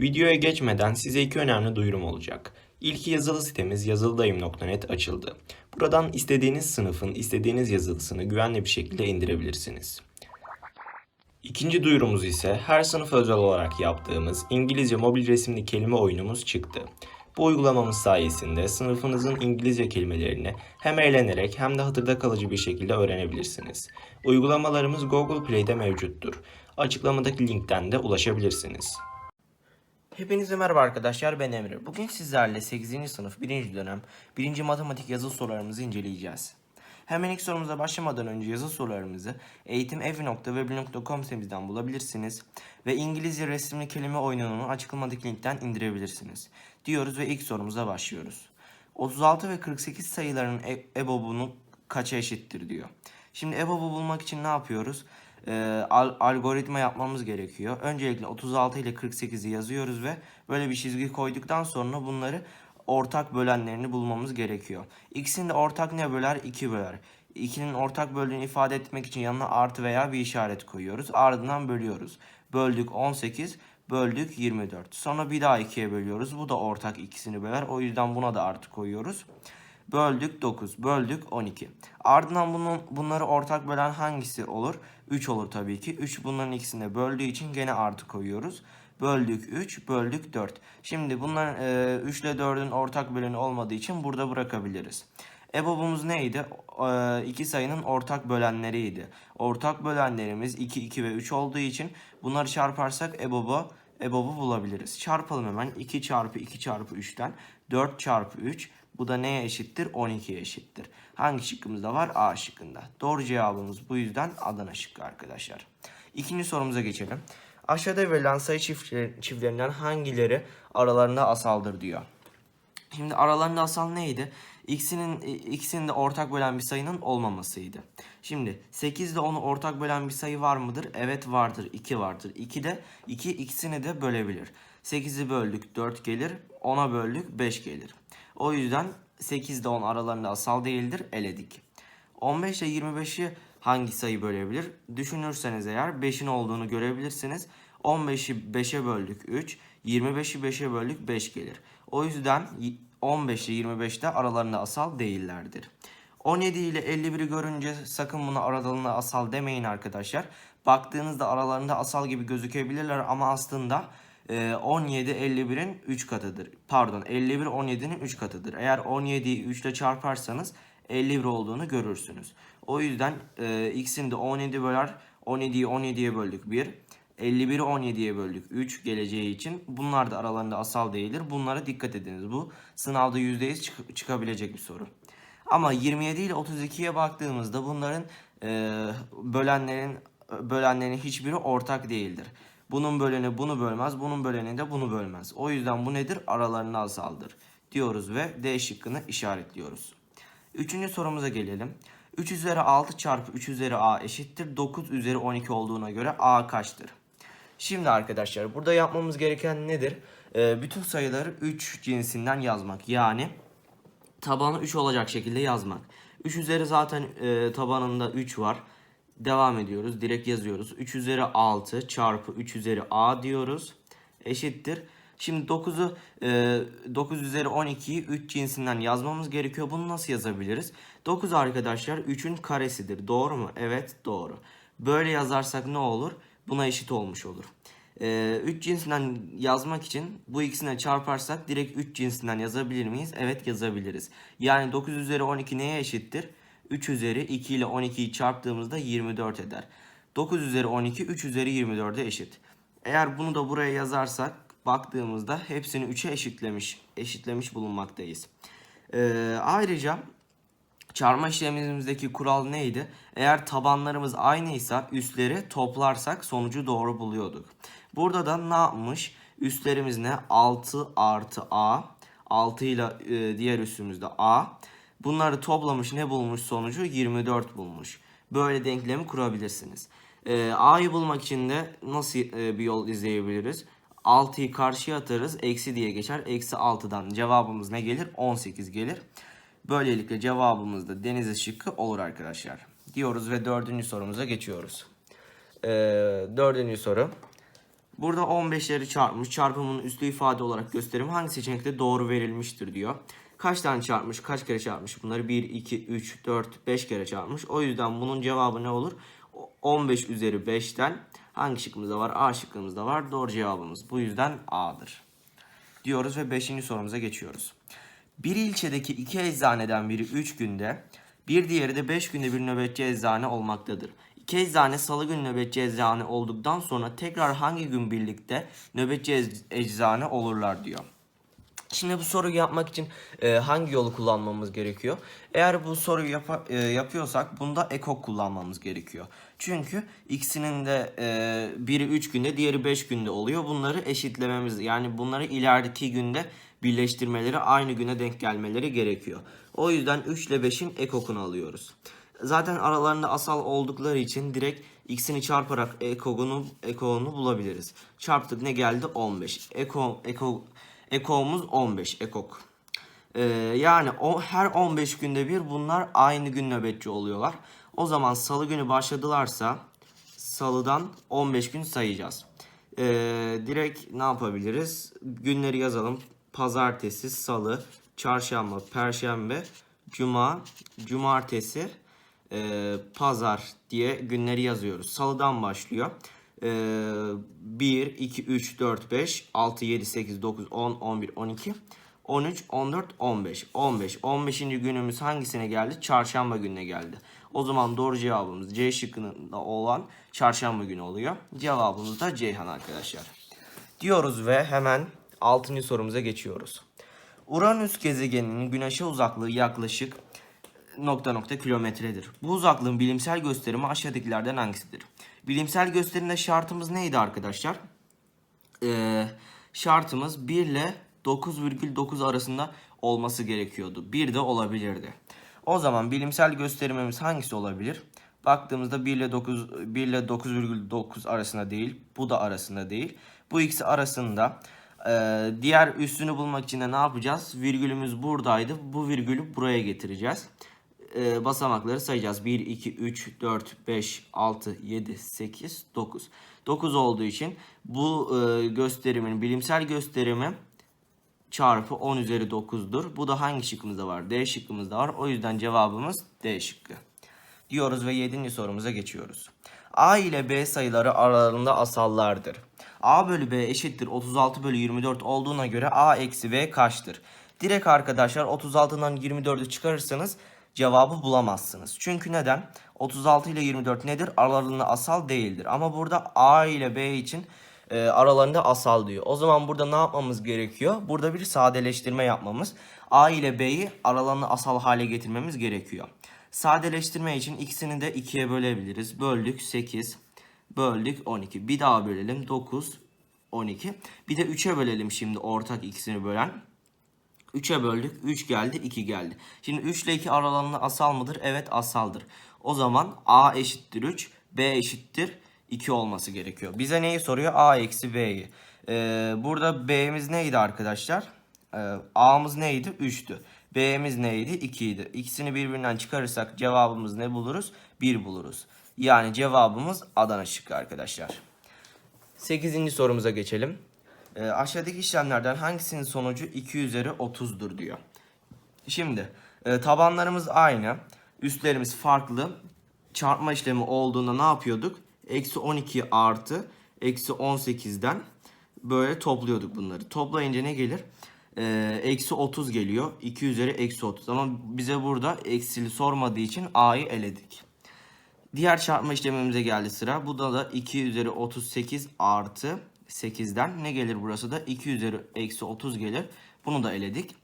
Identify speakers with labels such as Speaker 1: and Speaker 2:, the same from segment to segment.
Speaker 1: Videoya geçmeden size iki önemli duyurum olacak. İlki yazılı sitemiz yazılıdayım.net açıldı. Buradan istediğiniz sınıfın istediğiniz yazılısını güvenli bir şekilde indirebilirsiniz. İkinci duyurumuz ise her sınıf özel olarak yaptığımız İngilizce mobil resimli kelime oyunumuz çıktı. Bu uygulamamız sayesinde sınıfınızın İngilizce kelimelerini hem eğlenerek hem de hatırda kalıcı bir şekilde öğrenebilirsiniz. Uygulamalarımız Google Play'de mevcuttur. Açıklamadaki linkten de ulaşabilirsiniz.
Speaker 2: Hepinize merhaba arkadaşlar ben Emre. Bugün sizlerle 8. sınıf 1. dönem 1. matematik yazı sorularımızı inceleyeceğiz. Hemen ilk sorumuza başlamadan önce yazı sorularımızı eğitimev.web.com sitemizden bulabilirsiniz ve İngilizce resimli kelime oyununu açıklamadaki linkten indirebilirsiniz. Diyoruz ve ilk sorumuza başlıyoruz. 36 ve 48 sayılarının e- EBOB'unu kaça eşittir diyor. Şimdi EBOB'u bulmak için ne yapıyoruz? Ee, al- algoritma yapmamız gerekiyor. Öncelikle 36 ile 48'i yazıyoruz ve böyle bir çizgi koyduktan sonra bunları ortak bölenlerini bulmamız gerekiyor. İkisini de ortak ne böler? 2 böler. 2'nin ortak böldüğünü ifade etmek için yanına artı veya bir işaret koyuyoruz. Ardından bölüyoruz. Böldük 18, böldük 24. Sonra bir daha 2'ye bölüyoruz. Bu da ortak ikisini böler. O yüzden buna da artı koyuyoruz. Böldük 9, böldük 12. Ardından bunun, bunları ortak bölen hangisi olur? 3 olur tabii ki. 3 bunların ikisini de böldüğü için gene artı koyuyoruz. Böldük 3, böldük 4. Şimdi bunların e, 3 ile 4'ün ortak böleni olmadığı için burada bırakabiliriz. EBOB'umuz neydi? E, iki sayının ortak bölenleriydi. Ortak bölenlerimiz 2, 2 ve 3 olduğu için bunları çarparsak EBOB'u EBOB'u bulabiliriz. Çarpalım hemen. 2 çarpı 2 çarpı 3'ten 4 çarpı 3 bu da neye eşittir? 12'ye eşittir. Hangi şıkkımızda var? A şıkkında. Doğru cevabımız bu yüzden Adana şıkkı arkadaşlar. İkinci sorumuza geçelim. Aşağıda verilen sayı çiftleri- çiftlerinden hangileri aralarında asaldır diyor. Şimdi aralarında asal neydi? X'inin ikisinin de ortak bölen bir sayının olmamasıydı. Şimdi 8 ile onu ortak bölen bir sayı var mıdır? Evet vardır. 2 vardır. 2 de 2 ikisini de bölebilir. 8'i böldük 4 gelir. 10'a böldük 5 gelir. O yüzden 8 ile 10 aralarında asal değildir. Eledik. 15 ile 25'i hangi sayı bölebilir? Düşünürseniz eğer 5'in olduğunu görebilirsiniz. 15'i 5'e böldük 3, 25'i 5'e böldük 5 gelir. O yüzden y- 15 ile 25 de aralarında asal değillerdir. 17 ile 51'i görünce sakın buna aralarında asal demeyin arkadaşlar. Baktığınızda aralarında asal gibi gözükebilirler ama aslında e, 17 51'in 3 katıdır. Pardon 51 17'nin 3 katıdır. Eğer 17'yi 3 ile çarparsanız 51 olduğunu görürsünüz. O yüzden e, x'ini de 17 böler 17'yi 17'ye böldük 1. 51'i 17'ye böldük 3 geleceği için. Bunlar da aralarında asal değildir. Bunlara dikkat ediniz. Bu sınavda %100 çık- çıkabilecek bir soru. Ama 27 ile 32'ye baktığımızda bunların e, bölenlerin bölenlerin hiçbiri ortak değildir. Bunun böleni bunu bölmez, bunun böleni de bunu bölmez. O yüzden bu nedir? Aralarında asaldır diyoruz ve D şıkkını işaretliyoruz. Üçüncü sorumuza gelelim. 3 üzeri 6 çarpı 3 üzeri a eşittir 9 üzeri 12 olduğuna göre a kaçtır? Şimdi arkadaşlar burada yapmamız gereken nedir? Ee, bütün sayıları 3 cinsinden yazmak. Yani tabanı 3 olacak şekilde yazmak. 3 üzeri zaten e, tabanında 3 var. Devam ediyoruz. Direkt yazıyoruz. 3 üzeri 6 çarpı 3 üzeri a diyoruz. Eşittir. Şimdi 9'u e, 9 üzeri 12'yi 3 cinsinden yazmamız gerekiyor. Bunu nasıl yazabiliriz? 9 arkadaşlar 3'ün karesidir. Doğru mu? Evet doğru. Böyle yazarsak ne olur? Buna eşit olmuş olur. 3 cinsinden yazmak için bu ikisine çarparsak direkt 3 cinsinden yazabilir miyiz? Evet yazabiliriz. Yani 9 üzeri 12 neye eşittir? 3 üzeri 2 ile 12'yi çarptığımızda 24 eder. 9 üzeri 12 3 üzeri 24'e eşit. Eğer bunu da buraya yazarsak baktığımızda hepsini 3'e eşitlemiş eşitlemiş bulunmaktayız. Ee, ayrıca Çarpma işlemimizdeki kural neydi? Eğer tabanlarımız aynıysa üstleri toplarsak sonucu doğru buluyorduk. Burada da ne yapmış? Üstlerimiz ne? 6 artı a. 6 ile e, diğer üstümüzde a. Bunları toplamış ne bulmuş sonucu? 24 bulmuş. Böyle denklemi kurabilirsiniz. E, a'yı bulmak için de nasıl e, bir yol izleyebiliriz? 6'yı karşıya atarız. Eksi diye geçer. Eksi 6'dan cevabımız ne gelir? 18 gelir. Böylelikle cevabımız da deniz şıkkı olur arkadaşlar. Diyoruz ve dördüncü sorumuza geçiyoruz. Ee, dördüncü soru. Burada 15'leri çarpmış. Çarpımın üslü ifade olarak gösterimi hangi seçenekte doğru verilmiştir diyor. Kaç tane çarpmış, kaç kere çarpmış bunları? 1, 2, 3, 4, 5 kere çarpmış. O yüzden bunun cevabı ne olur? O- 15 üzeri 5'ten hangi şıkkımızda var? A şıkkımızda var. Doğru cevabımız bu yüzden A'dır. Diyoruz ve 5. sorumuza geçiyoruz. Bir ilçedeki iki eczaneden biri 3 günde, bir diğeri de 5 günde bir nöbetçi eczane olmaktadır. İki eczane salı günü nöbetçi eczane olduktan sonra tekrar hangi gün birlikte nöbetçi ec- eczane olurlar diyor. Şimdi bu soruyu yapmak için e, hangi yolu kullanmamız gerekiyor? Eğer bu soruyu yapa- e, yapıyorsak bunda ekok kullanmamız gerekiyor. Çünkü ikisinin de e, biri 3 günde diğeri 5 günde oluyor. Bunları eşitlememiz yani bunları ilerideki günde birleştirmeleri aynı güne denk gelmeleri gerekiyor. O yüzden 3 ile 5'in ekokunu alıyoruz. Zaten aralarında asal oldukları için direkt x'ini çarparak ekogunu, ekogunu bulabiliriz. Çarptık ne geldi? 15. Eko, eko, Ekoğumuz 15 ekok. Ee, yani o her 15 günde bir bunlar aynı gün nöbetçi oluyorlar. O zaman salı günü başladılarsa salıdan 15 gün sayacağız. Ee, direkt ne yapabiliriz? Günleri yazalım. Pazartesi, salı, çarşamba, perşembe, cuma, cumartesi, e, pazar diye günleri yazıyoruz. Salıdan başlıyor. Ee, 1, 2, 3, 4, 5, 6, 7, 8, 9, 10, 11, 12, 13, 14, 15. 15. 15. günümüz hangisine geldi? Çarşamba gününe geldi. O zaman doğru cevabımız C şıkkında olan çarşamba günü oluyor. Cevabımız da Ceyhan arkadaşlar. Diyoruz ve hemen 6. sorumuza geçiyoruz. Uranüs gezegeninin güneşe uzaklığı yaklaşık nokta nokta kilometredir. Bu uzaklığın bilimsel gösterimi aşağıdakilerden hangisidir? Bilimsel gösterimde şartımız neydi arkadaşlar? Ee, şartımız 1 ile 9,9 arasında olması gerekiyordu. 1 de olabilirdi. O zaman bilimsel gösterimimiz hangisi olabilir? Baktığımızda 1 ile 9 1 ile 9,9 arasında değil. Bu da arasında değil. Bu ikisi arasında. Ee, diğer üstünü bulmak için de ne yapacağız? Virgülümüz buradaydı. Bu virgülü buraya getireceğiz e, basamakları sayacağız. 1, 2, 3, 4, 5, 6, 7, 8, 9. 9 olduğu için bu e, gösterimin bilimsel gösterimi çarpı 10 üzeri 9'dur. Bu da hangi şıkkımızda var? D şıkkımızda var. O yüzden cevabımız D şıkkı. Diyoruz ve 7. sorumuza geçiyoruz. A ile B sayıları aralarında asallardır. A bölü B eşittir 36 bölü 24 olduğuna göre A eksi B kaçtır? Direkt arkadaşlar 36'dan 24'ü çıkarırsanız cevabı bulamazsınız. Çünkü neden? 36 ile 24 nedir? Aralarında asal değildir. Ama burada A ile B için e, aralarında asal diyor. O zaman burada ne yapmamız gerekiyor? Burada bir sadeleştirme yapmamız. A ile B'yi aralarında asal hale getirmemiz gerekiyor. Sadeleştirme için ikisini de 2'ye bölebiliriz. Böldük 8, böldük 12. Bir daha bölelim 9, 12. Bir de 3'e bölelim şimdi ortak ikisini bölen. 3'e böldük. 3 geldi, 2 geldi. Şimdi 3 ile 2 aralarında asal mıdır? Evet asaldır. O zaman A eşittir 3, B eşittir 2 olması gerekiyor. Bize neyi soruyor? A eksi B'yi. Ee, burada B'miz neydi arkadaşlar? Ee, A'mız neydi? 3'tü. B'miz neydi? 2 idi. İkisini birbirinden çıkarırsak cevabımız ne buluruz? 1 buluruz. Yani cevabımız Adana şıkkı arkadaşlar. 8. sorumuza geçelim. Ee, aşağıdaki işlemlerden hangisinin sonucu 2 üzeri 30'dur diyor. Şimdi e, tabanlarımız aynı. Üstlerimiz farklı. Çarpma işlemi olduğunda ne yapıyorduk? Eksi 12 artı eksi 18'den böyle topluyorduk bunları. Toplayınca ne gelir? Ee, Eksi 30 geliyor. 2 üzeri eksi 30. Ama bize burada eksili sormadığı için A'yı eledik. Diğer çarpma işlemimize geldi sıra. Bu da da 2 üzeri 38 artı 8'den ne gelir burası da? 2 üzeri eksi 30 gelir. Bunu da eledik.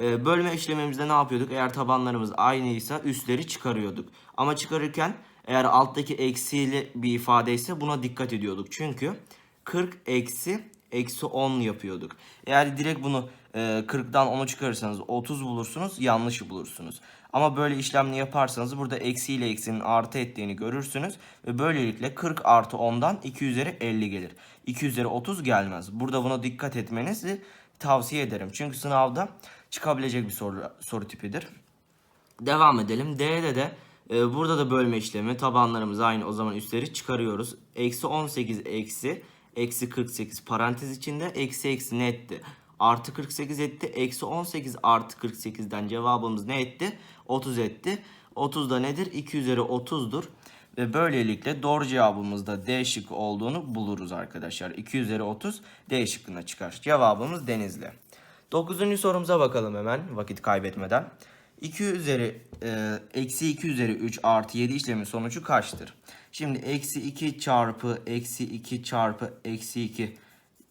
Speaker 2: Ee, bölme işlemimizde ne yapıyorduk? Eğer tabanlarımız aynıysa üstleri çıkarıyorduk. Ama çıkarırken eğer alttaki eksiyle bir ifade ise buna dikkat ediyorduk. Çünkü 40 eksi eksi 10 yapıyorduk. Eğer direkt bunu e, 40'dan 10'u çıkarırsanız 30 bulursunuz yanlışı bulursunuz. Ama böyle işlemini yaparsanız burada eksi ile eksinin artı ettiğini görürsünüz. Ve böylelikle 40 artı 10'dan 2 üzeri 50 gelir. 2 üzeri 30 gelmez. Burada buna dikkat etmenizi tavsiye ederim. Çünkü sınavda çıkabilecek bir soru, soru tipidir. Devam edelim. D'de de e, burada da bölme işlemi. Tabanlarımız aynı. O zaman üstleri çıkarıyoruz. Eksi 18 eksi Eksi 48 parantez içinde eksi eksi ne etti? Artı 48 etti. Eksi 18 artı 48'den cevabımız ne etti? 30 etti. 30 da nedir? 2 üzeri 30'dur. Ve böylelikle doğru cevabımız da D şıkkı olduğunu buluruz arkadaşlar. 2 üzeri 30 D şıkkına çıkar. Cevabımız Denizli. 9. sorumuza bakalım hemen vakit kaybetmeden. 2 üzeri e, eksi 2 üzeri 3 artı 7 işlemin sonucu kaçtır? Şimdi eksi 2 çarpı eksi 2 çarpı eksi 2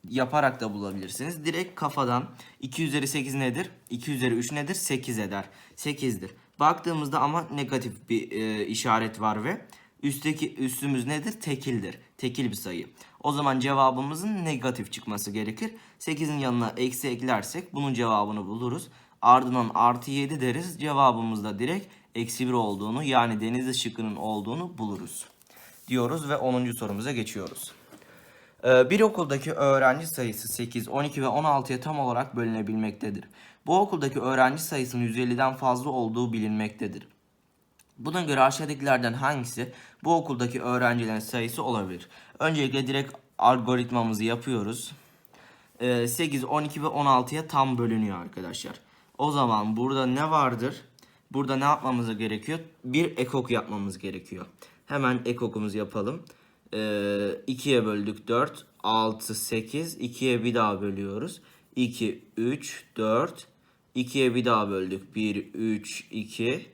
Speaker 2: yaparak da bulabilirsiniz. Direkt kafadan 2 üzeri 8 nedir? 2 üzeri 3 nedir? 8 eder. 8'dir. Baktığımızda ama negatif bir e, işaret var ve üstteki üstümüz nedir? Tekildir. Tekil bir sayı. O zaman cevabımızın negatif çıkması gerekir. 8'in yanına eksi eklersek bunun cevabını buluruz. Ardından artı 7 deriz. Cevabımız da direkt eksi 1 olduğunu yani deniz şıkkının olduğunu buluruz. Diyoruz ve 10. sorumuza geçiyoruz. Ee, Bir okuldaki öğrenci sayısı 8, 12 ve 16'ya tam olarak bölünebilmektedir. Bu okuldaki öğrenci sayısının 150'den fazla olduğu bilinmektedir. Buna göre aşağıdakilerden hangisi bu okuldaki öğrencilerin sayısı olabilir? Öncelikle direkt algoritmamızı yapıyoruz. Ee, 8, 12 ve 16'ya tam bölünüyor arkadaşlar. O zaman burada ne vardır? Burada ne yapmamız gerekiyor? Bir ekok yapmamız gerekiyor. Hemen ekokumuzu yapalım. Ee, 2'ye böldük 4, 6, 8. 2'ye bir daha bölüyoruz. 2, 3, 4. 2'ye bir daha böldük. 1, 3, 2.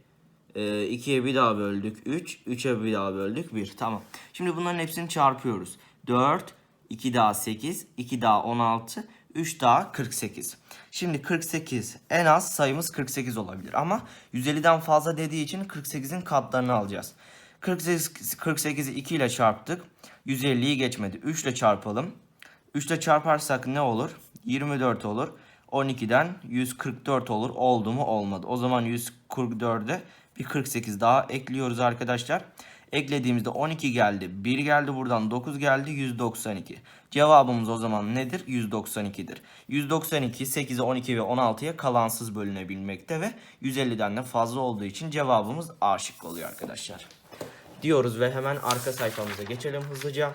Speaker 2: Ee, 2'ye bir daha böldük 3. 3'e bir daha böldük 1. Tamam. Şimdi bunların hepsini çarpıyoruz. 4, 2 daha 8, 2 daha 16, 3 daha 48. Şimdi 48 en az sayımız 48 olabilir ama 150'den fazla dediği için 48'in katlarını alacağız. 48 48'i 2 ile çarptık. 150'yi geçmedi. 3 ile çarpalım. 3 ile çarparsak ne olur? 24 olur. 12'den 144 olur. Oldu mu? Olmadı. O zaman 144'e bir 48 daha ekliyoruz arkadaşlar. Eklediğimizde 12 geldi. 1 geldi buradan 9 geldi 192. Cevabımız o zaman nedir? 192'dir. 192 8'e 12 ve 16'ya kalansız bölünebilmekte ve 150'den de fazla olduğu için cevabımız A şıkkı oluyor arkadaşlar. Diyoruz ve hemen arka sayfamıza geçelim hızlıca.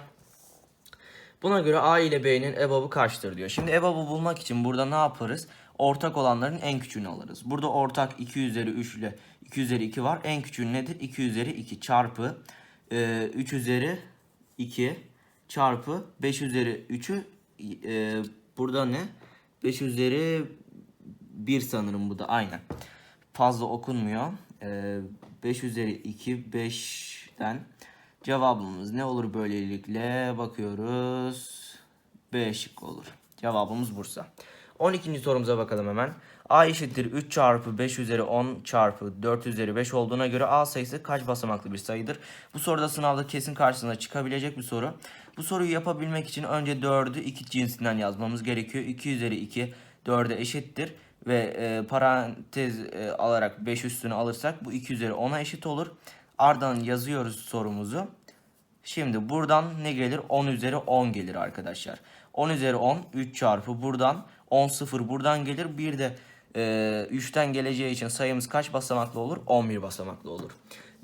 Speaker 2: Buna göre A ile B'nin EBAB'ı kaçtır diyor. Şimdi EBAB'ı bulmak için burada ne yaparız? Ortak olanların en küçüğünü alırız. Burada ortak 2 üzeri 3 ile 2 üzeri 2 var. En küçüğü nedir? 2 üzeri 2 çarpı e, 3 üzeri 2 çarpı 5 üzeri 3'ü e, burada ne? 5 üzeri 1 sanırım bu da aynen. Fazla okunmuyor. E, 5 üzeri 2 5'ten cevabımız ne olur böylelikle bakıyoruz. B şık olur. Cevabımız Bursa. 12. sorumuza bakalım hemen. A eşittir 3 çarpı 5 üzeri 10 çarpı 4 üzeri 5 olduğuna göre A sayısı kaç basamaklı bir sayıdır? Bu soruda sınavda kesin karşısına çıkabilecek bir soru. Bu soruyu yapabilmek için önce 4'ü 2 cinsinden yazmamız gerekiyor. 2 üzeri 2 4'e eşittir. Ve e, parantez e, alarak 5 üstünü alırsak bu 2 üzeri 10'a eşit olur. Ardından yazıyoruz sorumuzu. Şimdi buradan ne gelir? 10 üzeri 10 gelir arkadaşlar. 10 üzeri 10 3 çarpı buradan 10 0 buradan gelir. Bir de e, 3'ten geleceği için sayımız kaç basamaklı olur? 11 basamaklı olur.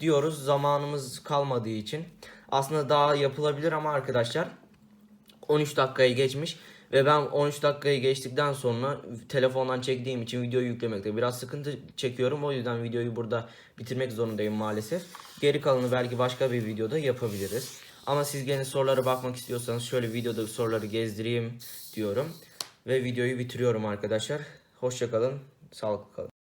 Speaker 2: Diyoruz zamanımız kalmadığı için. Aslında daha yapılabilir ama arkadaşlar 13 dakikayı geçmiş ve ben 13 dakikayı geçtikten sonra telefondan çektiğim için videoyu yüklemekte biraz sıkıntı çekiyorum. O yüzden videoyu burada bitirmek zorundayım maalesef. Geri kalanı belki başka bir videoda yapabiliriz. Ama siz gene sorulara bakmak istiyorsanız şöyle videoda soruları gezdireyim diyorum. Ve videoyu bitiriyorum arkadaşlar. Hoşçakalın, sağlıklı kalın.